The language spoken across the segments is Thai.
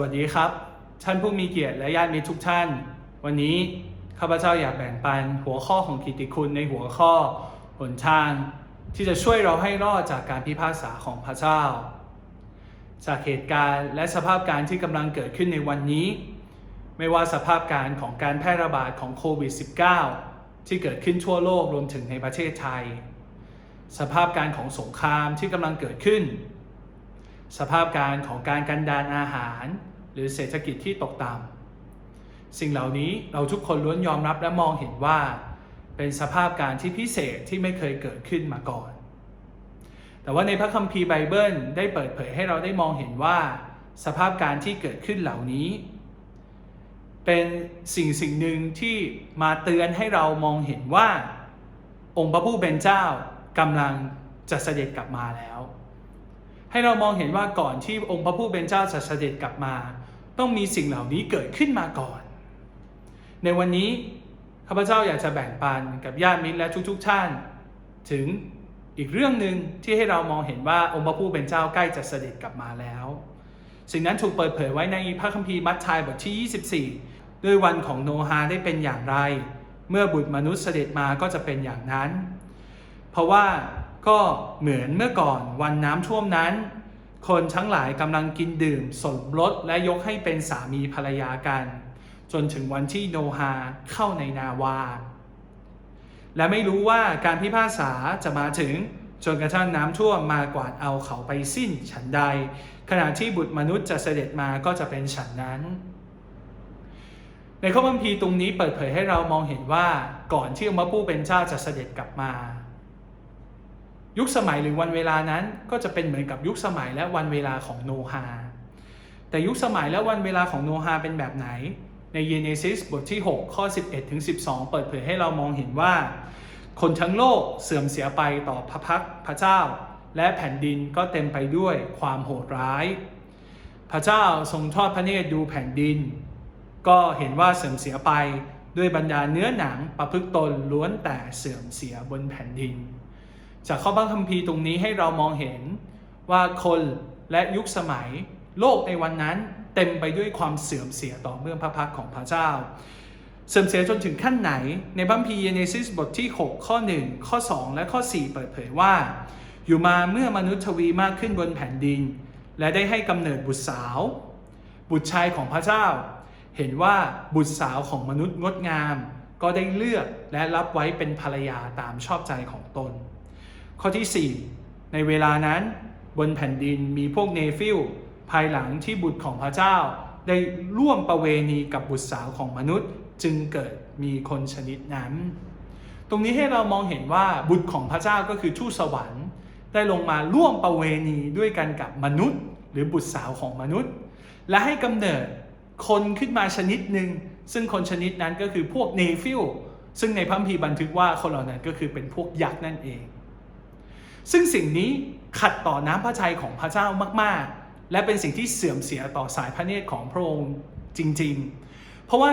วัสดีครับ ท่านผู้มีเกียรติและญาติมิตรทุกท่าน วันนี้ข้าพเจ้าอยากแบ่งปันหัวข้อของกิตติคุณในหัวข้อหนทาง ที่จะช่วยเราให้รอดจากการพิพากษาของพระเจ้า จากเหตุการณ์และสภาพการที่กำลังเกิดขึ้นในวันนี้ ไม่ว่าสภาพการของการแพร่ระบาดของโควิด -19 ที่เกิดขึ้นทั่วโลกรวมถึงในประเทศไทย สภาพการของสงครามที่กำลังเกิดขึ้น สภาพการของการกันดานอาหาร หรือเศรษฐกิจที่ตกต่ำสิ่งเหล่านี้เราทุกคนล้วนยอมรับและมองเห็นว่า เป็นสภาพการที่พิเศษที่ไม่เคยเกิดขึ้นมาก่อน แต่ว่าในพระคัมภีร์ไบเบิลได้เปิดเผยให้เราได้มองเห็นว่า สภาพการที่เกิดขึ้นเหล่านี้ เป็นสิ่งสิ่งหนึ่งที่มาเตือนให้เรามองเห็นว่า องค์พระผู้เป็นเจ้ากำลังจะเสด็จกลับมาแล้ว ให้เรามองเห็นว่าก่อนที่องค์พระผู้เป็นเจ้าจะเสด็จกลับมา ต้องมีสิ่งเหล่านี้เกิดขึ้นมาก่อน ในวันนี้ข้าพเจ้าอยากจะแบ่งปันกับญาติมิตรและทุกๆท่านถึงอีกเรื่องหนึ่งที่ให้เรามองเห็นว่าองค์พระผู้เป็นเจ้าใกล้จะเสด็จกลับมาแล้ว สิ่งนั้นถูกเปิดเผยไว้ในพระคัมภีร์มัทธิวบทที่ 24 ด้วยวันของโนฮาได้เป็นอย่างไร เมื่อบุตรมนุษย์เสด็จมาก็จะเป็นอย่างนั้น เพราะว่า ก็เหมือนเมื่อก่อนวันน้ำท่วมนั้น คนทั้งหลายกำลังกินดื่มสมรสและยกให้เป็นสามีภรรยากัน จนถึงวันที่โนฮาเข้าในนาวา และไม่รู้ว่าการพิพากษาจะมาถึงจนกระทั่งน้ำท่วมมากวาดเอาเขาไปสิ้นฉันใด ขณะที่บุตรมนุษย์จะเสด็จมาก็จะเป็นฉันนั้น ในข้อบัมพีตรงนี้เปิดเผยให้เรามองเห็นว่าก่อนที่องค์พระผู้เป็นเจ้าจะเสด็จกลับมา ยุคสมัยหรือวันเวลานั้นก็จะเป็นเหมือนกับยุคสมัยและวันเวลาของโนฮาแต่ยุคสมัยและวันเวลาของโนฮาเป็นแบบไหน ในเยเนซิสบทที่ 6 ข้อ 11ถึง12 เปิดเผยให้เรามองเห็นว่า คนทั้งโลกเสื่อมเสียไปต่อพระพักพระเจ้า และแผ่นดินก็เต็มไปด้วยความโหดร้าย พระเจ้าทรงทอดพระเนตรดูแผ่นดิน ก็เห็นว่าเสื่อมเสียไปด้วยบรรดาเนื้อหนังประพฤติตนล้วนแต่เสื่อมเสียบนแผ่นดิน จากข้อพระคัมภีร์ตรงนี้ให้เรามองเห็นว่าคนและยุคสมัยโลกในวันนั้นเต็มไปด้วยความเสื่อมเสียต่อเมื่อพระพักของพระเจ้า เสื่อมเสียจนถึงขั้นไหน ในบัมพีเยเนซิสบทที่ 6 ข้อ 1 ข้อ 2 และข้อ 4 เปิดเผยว่า อยู่มาเมื่อมนุษย์ทวีมากขึ้นบนแผ่นดิน และได้ให้กำเนิดบุตรสาว บุตรชายของพระเจ้า เห็นว่าบุตรสาวของมนุษย์งดงาม ก็ได้เลือกและรับไว้เป็นภรรยาตามชอบใจของตน ข้อที่ 4 ในเวลานั้น บนแผ่นดินมีพวกเนฟิลภายหลังที่บุตรของพระเจ้า ได้ร่วมประเวณีกับบุตรสาวของมนุษย์ จึงเกิดมีคนชนิดนั้น ตรงนี้ให้เรามองเห็นว่าบุตรของพระเจ้าก็คือทูตสวรรค์ ได้ลงมาร่วมประเวณีด้วยกันกับมนุษย์ หรือบุตรสาวของมนุษย์ และให้กำเนิดคนขึ้นมาชนิดหนึ่งซึ่งคนชนิดนั้นก็คือพวกเนฟิลซึ่งในพัมภีบันทึกว่าคนเหล่านั้นก็คือเป็นพวกยักษ์นั่นเอง ซึ่งสิ่งนี้ขัดต่อน้ำพระทัยของพระเจ้ามาก ๆ และเป็นสิ่งที่เสื่อมเสียต่อสายพระเนตรของพระองค์จริง ๆ เพราะว่า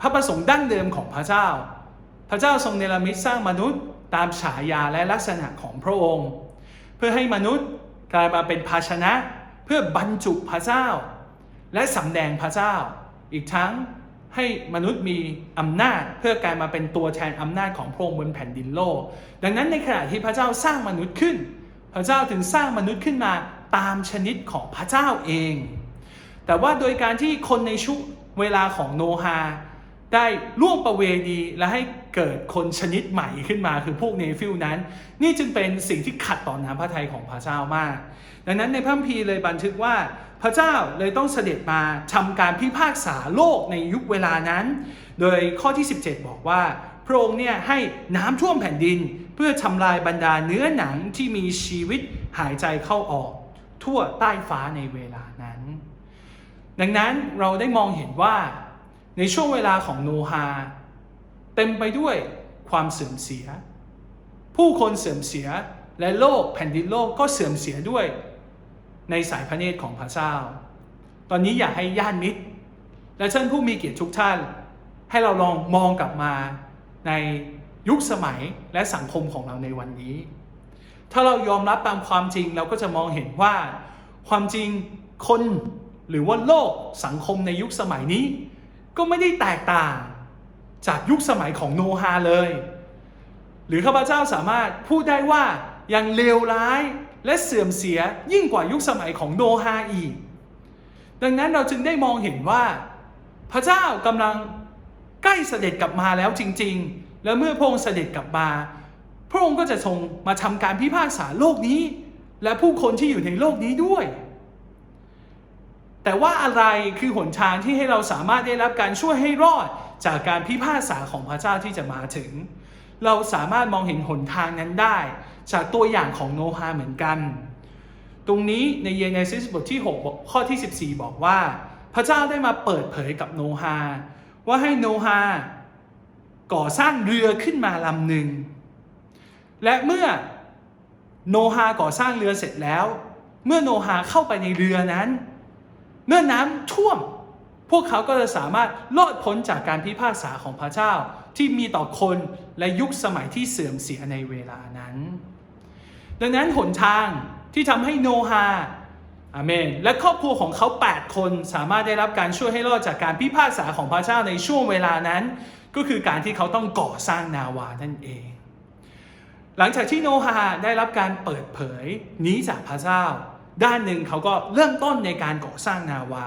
พระประสงค์ดั้งเดิมของพระเจ้า พระเจ้าทรงเนรมิตสร้างมนุษย์ตามฉายาและลักษณะของพระองค์ เพื่อให้มนุษย์กลายมาเป็นภาชนะ เพื่อบรรจุพระเจ้า และสำแดงพระเจ้า อีกทั้ง ให้มนุษย์มีอำนาจ เพื่อกลายมาเป็นตัวแทนอำนาจของพระองค์บนแผ่นดินโลก ดังนั้นในขณะที่พระเจ้าสร้างมนุษย์ขึ้น พระเจ้าถึงสร้างมนุษย์ขึ้นมาตามชนิดของพระเจ้าเอง แต่ว่าโดยการที่คนในชุเวลาของโนฮาได้ร่วมประเวณีและให้เกิดคนชนิดใหม่ขึ้นมาคือพวกเนฟิลนั้น นี่จึงเป็นสิ่งที่ขัดต่อน้ำพระทัยของพระเจ้ามาก ดังนั้นในพระคัมภีร์เลยบันทึกว่า พระเจ้าเลยต้องเสด็จมาทำการพิพากษาโลกในยุคเวลานั้น โดยข้อที่ 17 บอกว่า พระองค์เนี่ยให้น้ำท่วมแผ่นดิน เพื่อทำลายบรรดาเนื้อหนังที่มีชีวิตหายใจเข้าออก ทั่วใต้ฟ้าในเวลานั้น ดังนั้นเราได้มองเห็นว่าในช่วงเวลาของโนฮาเต็มไปด้วยความเสื่อมเสีย ผู้คนเสื่อมเสียและโลกแผ่นดินโลกก็เสื่อมเสียด้วย ในสายพระเนตรของพระเจ้า ตอนนี้อยากให้ญาติมิตร และท่านผู้มีเกียรติทุกท่าน ให้เราลองมองกลับมาในยุคสมัยและสังคมของเราในวันนี้ ถ้าเรายอมรับตามความจริงเราก็จะมองเห็นว่าความจริงคนหรือว่าโลกสังคมในยุคสมัยนี้ ก็ไม่ได้แตกต่างจากยุคสมัยของโนฮาเลย หรือข้าพเจ้าสามารถพูดได้ว่ายังเลวร้าย และเสื่อมเสียยิ่งกว่ายุคสมัยของโนฮาอีก ดังนั้นเราจึงได้มองเห็นว่า พระเจ้ากำลังใกล้เสด็จกลับมาแล้วจริง ๆ และเมื่อพระองค์เสด็จกลับมา พระองค์ก็จะทรงมาทำการพิพากษาโลกนี้ และผู้คนที่อยู่ในโลกนี้ด้วย แต่ว่าอะไรคือหนทางที่ให้เราสามารถได้รับการช่วยให้รอดจากการพิพากษาของพระเจ้าที่จะมาถึง เราสามารถมองเห็นหนทางนั้นได้ จากตัวอย่างของโนฮาเหมือนกัน ตรงนี้ในเยเนซิสบทที่6บอกข้อที่ 14 บอกว่า พระเจ้าได้มาเปิดเผยกับโนฮาว่าให้โนฮาก่อสร้างเรือขึ้นมาลำหนึ่ง และเมื่อโนฮาก่อสร้างเรือเสร็จแล้ว เมื่อโนฮาเข้าไปในเรือนั้น เมื่อน้ำท่วม พวกเขาก็จะสามารถรอดพ้นจากการพิพากษาของพระเจ้าที่มีต่อคนและยุคสมัยที่เสื่อมเสียในเวลานั้น ดังนั้นหนทางที่ทำให้โนฮาอาเมน และครอบครัวของเขา 8 คนสามารถได้รับการช่วยให้รอดจากการพิพากษาของพระเจ้าในช่วงเวลานั้น ก็คือการที่เขาต้องก่อสร้างนาวานั่นเอง หลังจากที่โนฮาได้รับการเปิดเผยหนี้จากพระเจ้า ด้านหนึ่งเขาก็เริ่มต้นในการก่อสร้างนาวา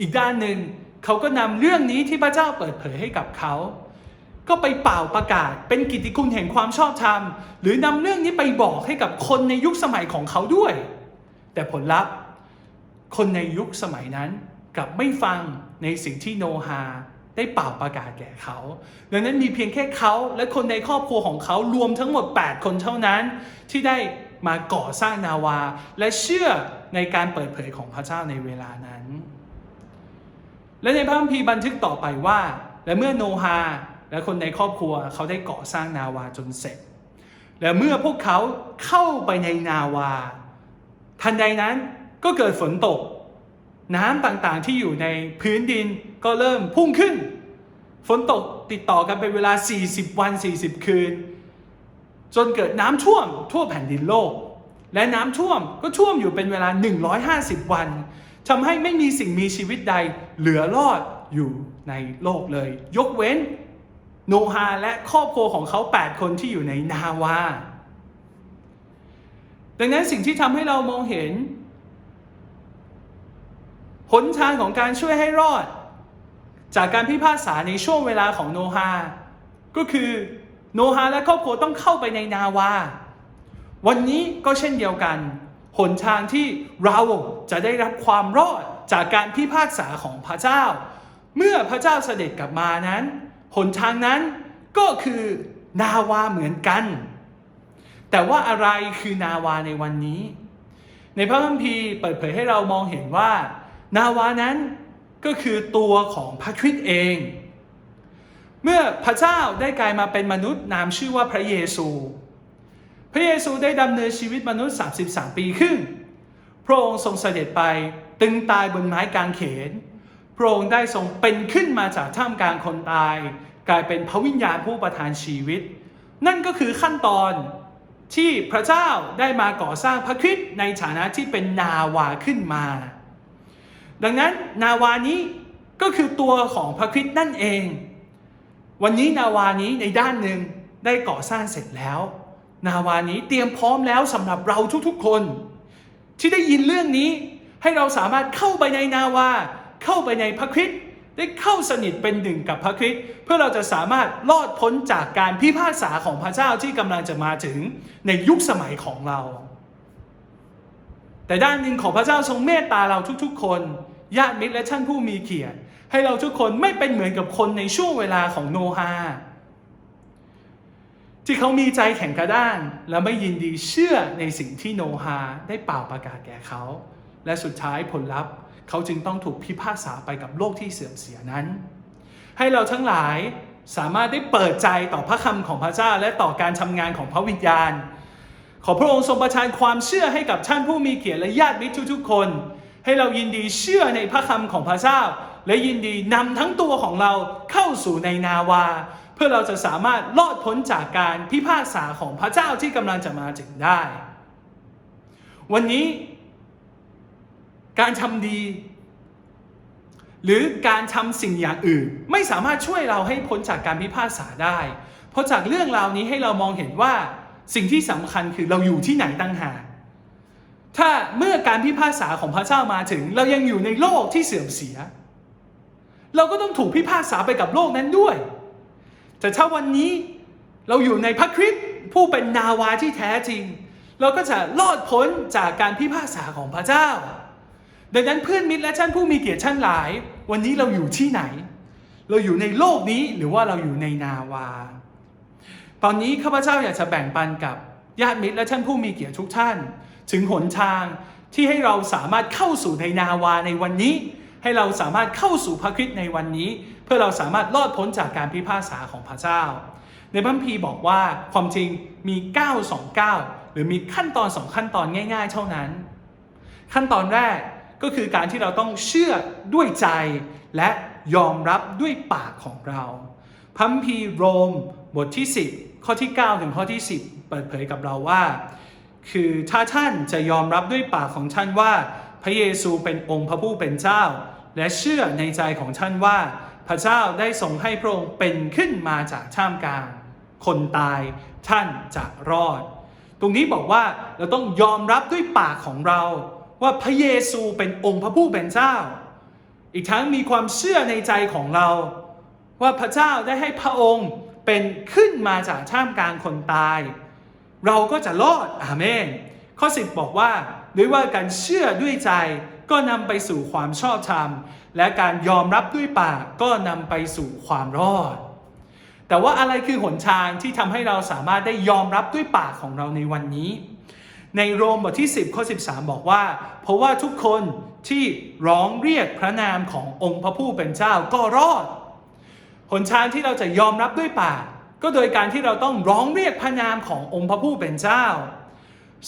อีกด้านหนึ่งเขาก็นำเรื่องนี้ที่พระเจ้าเปิดเผยให้กับเขา ก็ไปเป่าประกาศ เป็นกิตติคุณแห่งความชอบธรรม หรือนำเรื่องนี้ไปบอกให้กับคนในยุคสมัยของเขาด้วย แต่ผลลัพธ์ คนในยุคสมัยนั้นกลับไม่ฟังในสิ่งที่โนฮาได้เป่าประกาศแก่เขา ดังนั้นมีเพียงแค่เขาและคนในครอบครัวของเขารวมทั้งหมด 8 คนเท่านั้น ที่ได้มาก่อสร้างนาวา และเชื่อในการเปิดเผยของพระเจ้าในเวลานั้น และในพระคัมภีร์บันทึกต่อไปว่า และเมื่อโนฮาและคนในครอบครัวเขาได้ก่อสร้างนาวาจนเสร็จ และเมื่อพวกเขาเข้าไปในนาวา ทันใดนั้นก็เกิดฝนตก น้ำต่างๆที่อยู่ในพื้นดินก็เริ่มพุ่งขึ้น ฝนตกติดต่อกันเป็นเวลา 40 วัน 40 คืน จนเกิดน้ำท่วมทั่วแผ่นดินโลก และน้ำท่วมก็ท่วมอยู่เป็นเวลา 150 วัน ทำให้ไม่มีสิ่งมีชีวิตใดเหลือรอดอยู่ในโลกเลย ยกเว้น โนฮาและครอบครัวของเขา 8 คนที่อยู่ในนาวา ดังนั้นสิ่งที่ทำให้เรามองเห็นหนทางของการช่วยให้รอด จากการพิพากษาในช่วงเวลาของโนฮา ก็คือโนฮาและครอบครัวต้องเข้าไปในนาวา วันนี้ก็เช่นเดียวกัน หนทางที่เราจะได้รับความรอดจากการพิพากษาของพระเจ้า เมื่อพระเจ้าเสด็จกลับมานั้น หนทางนั้นก็คือนาวาเหมือนกัน แต่ว่าอะไรคือนาวาในวันนี้ ในพระคัมภีร์เปิดเผยให้เรามองเห็นว่า นาวานั้นก็คือตัวของพระคริสต์เอง เมื่อพระเจ้าได้กลายมาเป็นมนุษย์นามชื่อว่าพระเยซู ระเยซูได้ดำเนินชีวิตมนุษย์ 33 ปีครึ่ง พระองค์ทรงเสด็จไปตึงตายบนไม้กางเขน พระองค์ได้ทรงเป็นขึ้นมาจากท่ามกลางคนตาย กลายเป็นพระวิญญาณผู้ประทานชีวิต นั่นก็คือขั้นตอนที่พระเจ้าได้มาก่อสร้างพระคริสต์ในฐานะที่เป็นนาวาขึ้นมา ดังนั้นนาวานี้ก็คือตัวของพระคริสต์นั่นเอง วันนี้นาวานี้ในด้านหนึ่งได้ก่อสร้างเสร็จแล้ว นาวานี้เตรียมพร้อมแล้วสำหรับเราทุกๆคน ที่ได้ยินเรื่องนี้ให้เราสามารถเข้าไปในนาวา เข้าไปในพระคริสต์ได้เข้าสนิทเป็นหนึ่งกับพระคริสต์เพื่อเราจะสามารถรอดพ้นจากการพิพากษาของพระเจ้าที่กำลังจะมาถึงในยุคสมัยของเรา แต่ด้านหนึ่งของพระเจ้าทรงเมตตาเราทุกๆ คนญาติมิตรและท่านผู้มีเกียรติให้เราทุกคนไม่เป็นเหมือนกับคนในช่วงเวลาของโนฮา ที่เขามีใจแข็งกระด้านและไม่ยินดีเชื่อในสิ่งที่โนฮาได้เป่าประกาศแก่เขา และสุดท้ายผลลัพธ์ เขาจึงต้องถูกพิพากษาไปกับโลกที่เสื่อมเสียนั้น ให้เราทั้งหลายสามารถได้เปิดใจต่อพระคำของพระเจ้าและต่อการทำงานของพระวิญญาณ ขอพระองค์ทรงประทานความเชื่อให้กับท่านผู้มีเกียรติและญาติมิตรทุกๆคน ให้เรายินดีเชื่อในพระคำของพระเจ้า และยินดีนำทั้งตัวของเราเข้าสู่ในนาวา พื่อเราจะสามารถรอดพ้นจากการพิพากษาของพระเจ้าที่กำลังจะมาถึงได้ วันนี้ การทำดี หรือการทำสิ่งอย่างอื่น ไม่สามารถช่วยเราให้พ้นจากการพิพากษาได้ เพราะจากเรื่องราวนี้ให้เรามองเห็นว่าสิ่งที่สำคัญคือเราอยู่ที่ไหนตั้งหากถ้าเมื่อการพิพากษาของพระเจ้ามาถึง เรายังอยู่ในโลกที่เสื่อมเสีย เราก็ต้องถูกพิพากษาไปกับโลกนั้นด้วย แต่ถ้าวันนี้เราอยู่ในพระคริสต์ผู้เป็นนาวาที่แท้จริง เราก็จะรอดพ้นจากการพิพากษาของพระเจ้า ดังนั้นเพื่อนมิตรและท่านผู้มีเกียรติท่านหลาย วันนี้เราอยู่ที่ไหน เราอยู่ในโลกนี้หรือว่าเราอยู่ในนาวา ตอนนี้ข้าพเจ้าอยากจะแบ่งปันกับญาติมิตรและท่านผู้มีเกียรติทุกท่าน ถึงหนทางที่ให้เราสามารถเข้าสู่ในนาวาในวันนี้ ให้เราสามารถเข้าสู่พระคริสต์ในวันนี้ พื่อเราสามารถรอดพ้นจากการพิพากษาของพระเจ้า ในพระคัมภีร์บอกว่าความจริงมี 9 2 9 หรือมีขั้นตอนสองขั้นตอนง่าย ๆ เท่านั้น ขั้นตอนแรกก็คือการที่เราต้องเชื่อด้วยใจและยอมรับด้วยปากของเราพัมภีโรมบทที่ 10 ข้อที่ 9 ถึงข้อที่ 10 เปิดเผยกับเราว่า คือถ้าท่านจะยอมรับด้วยปากของท่านว่า พระเยซูเป็นองค์พระผู้เป็นเจ้า และเชื่อในใจของท่านว่า พระเจ้าได้ทรงให้พระองค์เป็นขึ้นมาจากท่ามกลาง คนตายท่านจะรอด ตรงนี้บอกว่าเราต้องยอมรับด้วยปากของเรา ว่าพระเยซูเป็นองค์พระผู้เป็นเจ้า อีกทั้งมีความเชื่อในใจของเรา ว่าพระเจ้าได้ให้พระองค์เป็นขึ้นมาจากท่ามกลางคนตาย เราก็จะรอดอาเมน ข้อ10บอกว่าด้วยว่าการเชื่อด้วยใจก็นำไปสู่ความชอบธรรม และการยอมรับด้วยปากก็นำไปสู่ความรอด แต่ว่าอะไรคือหนทางที่ทำให้เราสามารถได้ยอมรับด้วยปากของเราในวันนี้ ในโรมบทที่ 10 ข้อ 13 บอกว่า เพราะว่าทุกคนที่ร้องเรียกพระนามขององค์พระผู้เป็นเจ้าก็รอด หนทางที่เราจะยอมรับด้วยปาก ก็โดยการที่เราต้องร้องเรียกพระนามขององค์พระผู้เป็นเจ้า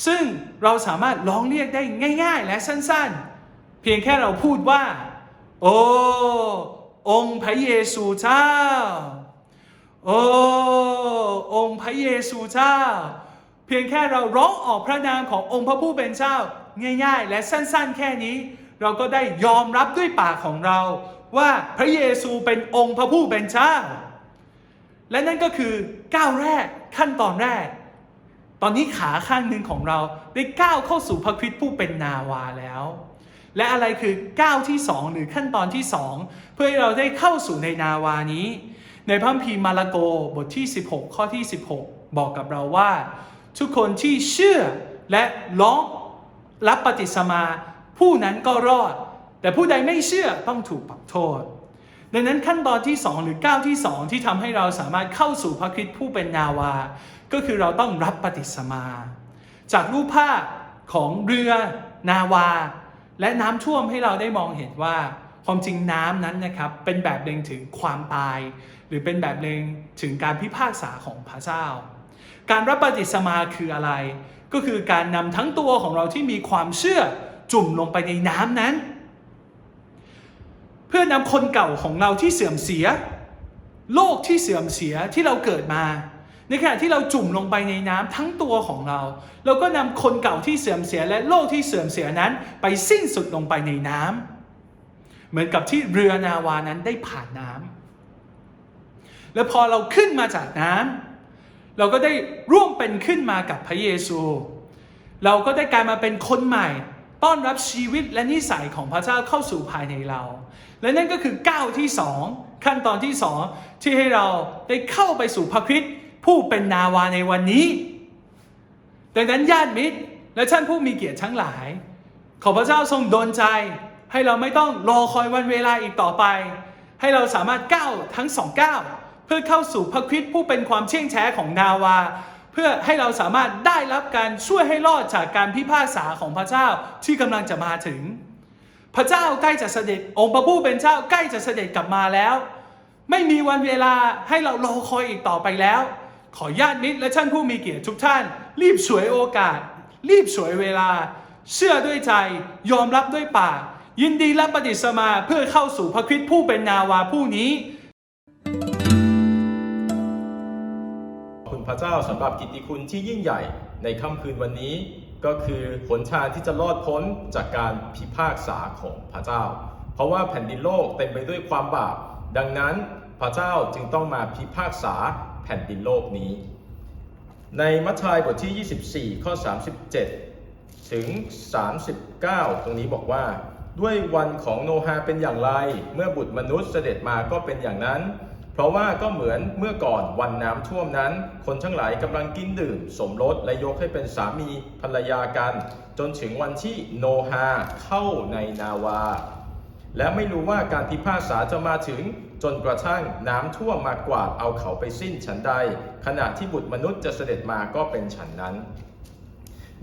ซึ่งเราสามารถร้องเรียกได้ง่าย ๆ และสั้นๆ เพียงแค่เราพูดว่า โอ้องค์พระเยซูเจ้า โอ้องค์พระเยซูเจ้า เพียงแค่เราร้องออกพระนามขององค์พระผู้เป็นเจ้า ง่ายๆ และสั้นๆ แค่นี้ เราก็ได้ยอมรับด้วยปากของเรา ว่าพระเยซูเป็นองค์พระผู้เป็นเจ้า และนั่นก็คือก้าวแรกขั้นตอนแรก ตอนนี้ขาข้างหนึ่งของเราได้ก้าวเข้าสู่พระคริสต์ผู้เป็นนาวาแล้ว และอะไรคือก้าวที่สองหรือขั้นตอนที่สองเพื่อให้เราได้เข้าสู่ในนาวานี้ ในพระคัมภีร์มาระโกบทที่ 16 ข้อที่ 16 บอกกับเราว่า ทุกคนที่เชื่อและร้องรับปฏิสมา ผู้นั้นก็รอด แต่ผู้ใดไม่เชื่อต้องถูกปรับโทษ ดังนั้นขั้นตอนที่ 2 หรือก้าวที่ 2 ที่ทำให้เราสามารถเข้าสู่พระคริสต์ผู้เป็นนาวา ก็คือเราต้องรับปฏิสมา จากรูปภาพของเรือ นาวา และน้ำท่วมให้เราได้มองเห็นว่าความจริงน้ำนั้นนะครับเป็นแบบเล็งถึงความตาย หรือเป็นแบบเล็งถึงการพิพากษาของพระเจ้า การรับปฏิสมาคืออะไร ก็คือการนำทั้งตัวของเราที่มีความเชื่อจุ่มลงไปในน้ำนั้น เพื่อนำคนเก่าของเราที่เสื่อมเสีย โลกที่เสื่อมเสียที่เราเกิดมา ในขณะที่เราจุ่มลงไปในน้ำทั้งตัวของเรา เราก็นำคนเก่าที่เสื่อมเสียและโลกที่เสื่อมเสียนั้น ไปสิ้นสุดลงไปในน้ำเหมือนกับที่เรือนาวานั้นได้ผ่านน้ำแล้วพอเราขึ้นมาจากน้ำเราก็ได้ร่วมเป็นขึ้นมากับพระเยซู เราก็ได้กลายมาเป็นคนใหม่ ต้อนรับชีวิตและนิสัยของพระเจ้าเข้าสู่ภายในเรา และนั่นก็คือก้าวที่สองขั้นตอนที่สองที่ให้เราได้เข้าไปสู่พระคริสต์ ผู้เป็นนาวาในวันนี้ ดังนั้นญาติมิตรและท่านผู้มีเกียรติทั้งหลาย ขอพระเจ้าทรงดลใจ ให้เราไม่ต้องรอคอยวันเวลาอีกต่อไป ให้เราสามารถก้าวทั้งสองก้าวเพื่อเข้าสู่พระคริสต์ผู้เป็นความเชี่ยงแท้ของนาวา เพื่อให้เราสามารถได้รับการช่วยให้รอดจากการพิพากษาของพระเจ้าที่กำลังจะมาถึง พระเจ้าใกล้จะเสด็จองค์พระผู้เป็นเจ้าใกล้จะเสด็จกลับมาแล้ว ไม่มีวันเวลาให้เรารอคอยอีกต่อไปแล้ว ขอญาติมิตรและท่านผู้มีเกียรติทุกท่าน รีบฉวยโอกาส รีบฉวยเวลา เชื่อด้วยใจ ยอมรับด้วยปาก ยินดีรับปฏิสมาเพื่อเข้าสู่พระคริสต์ผู้เป็นนาวาผู้นี้คุณพระเจ้าสำหรับกิตติคุณที่ยิ่งใหญ่ในค่ำคืนวันนี้ ก็คือหนทาที่จะรอดพ้นจากการพิพากษาของพระเจ้า เพราะว่าแผ่นดินโลกเต็มไปด้วยความบาป ดังนั้นพระเจ้าจึงต้องมาพิพากษา แผ่นดินโลกนี้ ในมัทธิวบทที่ 24 ข้อ 37 ถึง 39 ตรงนี้บอกว่า ด้วยวันของโนฮาเป็นอย่างไร เมื่อบุตรมนุษย์เสด็จมาก็เป็นอย่างนั้น เพราะว่าก็เหมือนเมื่อก่อนวันน้ำท่วมนั้น คนทั้งหลายกำลังกินดื่ม สมรสและยกให้เป็นสามีภรรยากัน จนถึงวันที่โนฮาเข้าในนาวา และไม่รู้ว่าการพิพากษาจะมาถึง จนกระทั่งน้ำท่วมมากวาดเอาเขาไปสิ้นฉันใด ขณะที่บุตรมนุษย์จะเสด็จมาก็เป็นฉันนั้น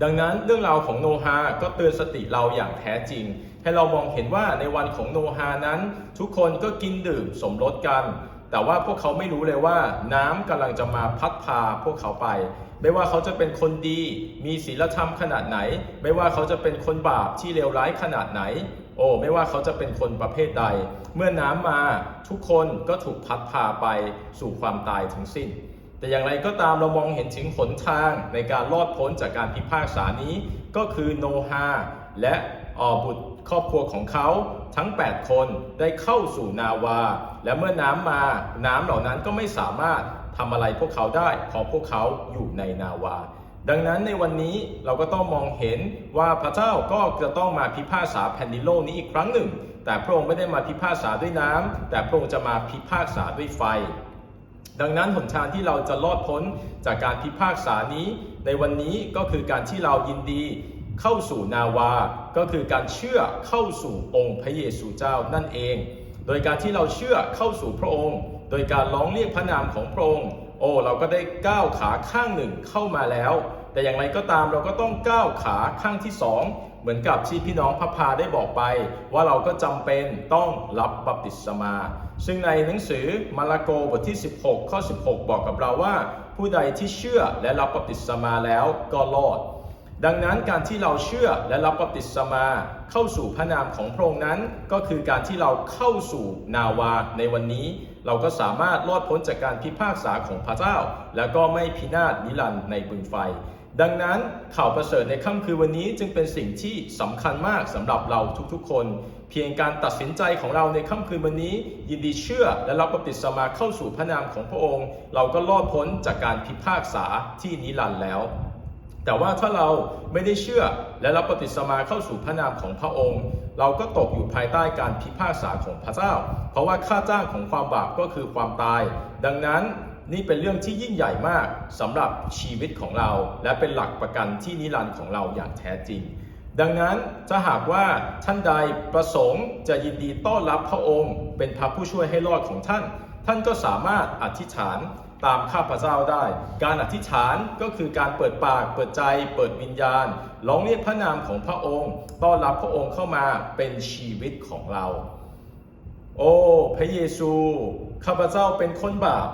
ดังนั้นเรื่องราวของโนฮาก็เตือนสติเราอย่างแท้จริง ให้เรามองเห็นว่าในวันของโนฮานั้น ทุกคนก็กินดื่มสมรสกัน แต่ว่าพวกเขาไม่รู้เลยว่า น้ำกำลังจะมาพัดพาพวกเขาไปไม่ว่าเขาจะเป็นคนดี มีศีลธรรมขนาดไหน ไม่ว่าเขาจะเป็นคนบาปที่เลวร้ายขนาดไหน โอ้ ไม่ว่าเขาจะเป็นคนประเภทใด เมื่อน้ำมาทุกคนก็ถูกพัดพาไปสู่ความตายทั้งสิ้น แต่อย่างไรก็ตามเรามองเห็นถึงหนทางในการรอดพ้นจากการพิพากษานี้ก็คือโนฮาและออบุตรครอบครัวของเขาทั้ง 8 คนได้เข้าสู่นาวา และเมื่อน้ำมาน้ำเหล่านั้นก็ไม่สามารถทำอะไรพวกเขาได้เพราะพวกเขาอยู่ในนาวา ดังนั้นในวันนี้เราก็ต้องมองเห็นว่าพระเจ้าก็จะต้องมาพิพากษาแผ่นดินโลกนี้อีกครั้งหนึ่ง แต่พระองค์ไม่ได้มาพิพากษาด้วยน้ำแต่พระองค์จะมาพิพากษาด้วยไฟ ดังนั้นหนทางที่เราจะรอดพ้นจากการพิพากษานี้ ในวันนี้ก็คือการที่เรายินดีเข้าสู่นาวา ก็คือการเชื่อเข้าสู่องค์พระเยซูเจ้านั่นเอง โดยการที่เราเชื่อเข้าสู่พระองค์ โดยการร้องเรียกพระนามของพระองค์ โอ้ เราก็ได้ก้าวขาข้างหนึ่งเข้ามาแล้ว แต่อย่างไรก็ตามเราก็ต้องก้าวขาข้างที่สองเหมือนกับที่พี่น้องพระพาได้บอกไป ว่าเราก็จำเป็นต้องรับบัพติศมา ซึ่งในหนังสือมาระโกบทที่ 16 ข้อ 16 บอกกับเราว่า ผู้ใดที่เชื่อและรับบัพติศมาแล้วก็รอด ดังนั้นการที่เราเชื่อและรับบัพติศมาเข้าสู่พระนามของพระองค์นั้น ก็คือการที่เราเข้าสู่นาวาในวันนี้ เราก็สามารถรอดพ้นจากการพิพากษาของพระเจ้า แล้วก็ไม่พินาศนิรันดร์ในบึงไฟ ดังนั้นข่าวประเสริฐในค่ำคืนวันนี้จึงเป็นสิ่งที่สำคัญมากสำหรับเราทุกๆ คน เพียงการตัดสินใจของเราในค่ำคืนวันนี้ ยินดีเชื่อและรับบัพติศมาเข้าสู่พระนามของพระองค์ เราก็รอดพ้นจากการพิพากษาที่นิรันดร์แล้ว แต่ว่าถ้าเราไม่ได้เชื่อและรับปฏิสมาเข้าสู่พระนามของพระองค์ เราก็ตกอยู่ภายใต้การพิพากษาของพระเจ้า เพราะว่าค่าจ้างของความบาปก็คือความตาย ดังนั้น นี่เป็นเรื่องที่ยิ่งใหญ่มากสำหรับชีวิตของเรา และเป็นหลักประกันที่นิรันดร์ของเราอย่างแท้จริง ดังนั้นถ้าหากว่าท่านใดประสงค์จะยินดีต้อนรับพระองค์ เป็นพระผู้ช่วยให้รอดของท่าน ท่านก็สามารถอธิษฐานตามข้าพเจ้าได้ การอธิษฐานก็คือการเปิดปาก เปิดใจ เปิดวิญญาณ ร้องเรียกพระนามของพระองค์ ต้อนรับพระองค์เข้ามาเป็นชีวิตของเรา โอ้ พระเยซู ข้าพเจ้าเป็นคนบาป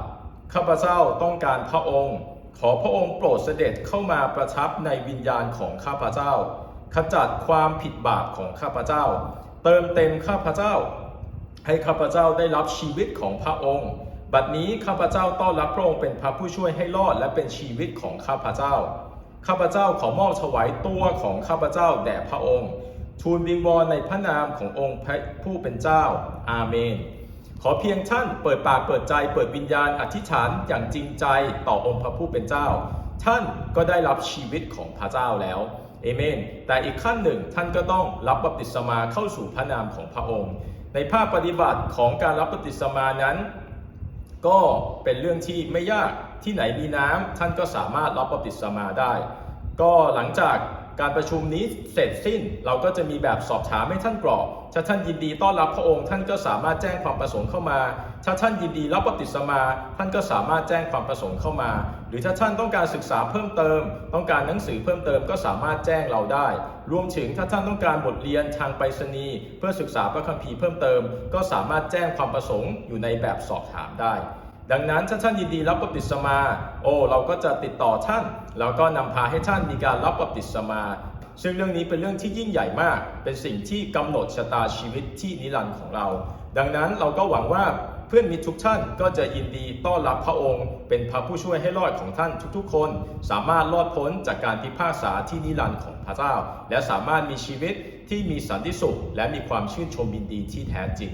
ข้าพเจ้าต้องการพระองค์ ขอพระองค์โปรดเสด็จเข้ามาประทับในวิญญาณของข้าพเจ้า ขจัดความผิดบาปของข้าพเจ้า เติมเต็มข้าพเจ้า ให้ข้าพเจ้าได้รับชีวิตของพระองค์ บัดนี้ข้าพเจ้าต้อนรับพระองค์เป็นพระผู้ช่วยให้รอดและเป็นชีวิตของข้าพเจ้า ข้าพเจ้าขอมอบถวายตัวของข้าพเจ้าแด่พระองค์ ทูลวิงวอนในพระนามขององค์พระผู้เป็นเจ้า อาเมน ขอเพียงท่านเปิดปากเปิดใจเปิดวิญญาณอธิษฐานอย่างจริงใจต่อองค์พระผู้เป็นเจ้า ท่านก็ได้รับชีวิตของพระเจ้าแล้วเอเมน แต่อีกขั้นหนึ่งท่านก็ต้องรับบัพติศมาเข้าสู่พระนามของพระองค์ ในภาคปฏิบัติของการรับบัพติศมานั้น ก็เป็นเรื่องที่ไม่ยากที่ไหนมีน้ำท่านก็สามารถรับบัพติศมาได้ ก็หลังจากการประชุมนี้เสร็จสิ้นเราก็จะมีแบบสอบถามให้ท่านกรอก ถ้าท่านยินดีต้อนรับพระองค์ท่านก็สามารถแจ้งความประสงค์เข้ามา ถ้าท่านยินดีรับบัพติศมา ท่านก็สามารถแจ้งความประสงค์เข้ามา หรือถ้าท่านต้องการศึกษาเพิ่มเติม ต้องการหนังสือเพิ่มเติมก็สามารถแจ้งเราได้ รวมถึงถ้าท่านต้องการบทเรียนทางไปรษณีย์เพื่อศึกษาพระคัมภีร์เพิ่มเติม ก็สามารถแจ้งความประสงค์อยู่ในแบบสอบถามได้ดังนั้นถ้าท่านยินดีรับบัพติศมา โอ้เราก็จะติดต่อท่าน แล้วก็นำพาให้ท่านมีการรับบัพติศมา ซึ่งเรื่องนี้เป็นเรื่องที่ยิ่งใหญ่มาก เป็นสิ่งที่กำหนดชะตาชีวิตที่นิรันดร์ของเรา ดังนั้นเราก็หวังว่าเพื่อนมิตรทุกท่านก็จะยินดีต้อนรับพระองค์ เป็นพระผู้ช่วยให้รอดของท่านทุกๆ คน สามารถรอดพ้นจากการพิพากษาที่นิรันดร์ของพระเจ้า และสามารถมีชีวิตที่มีสันติสุข และมีความชื่นชมยินดีที่แท้จริง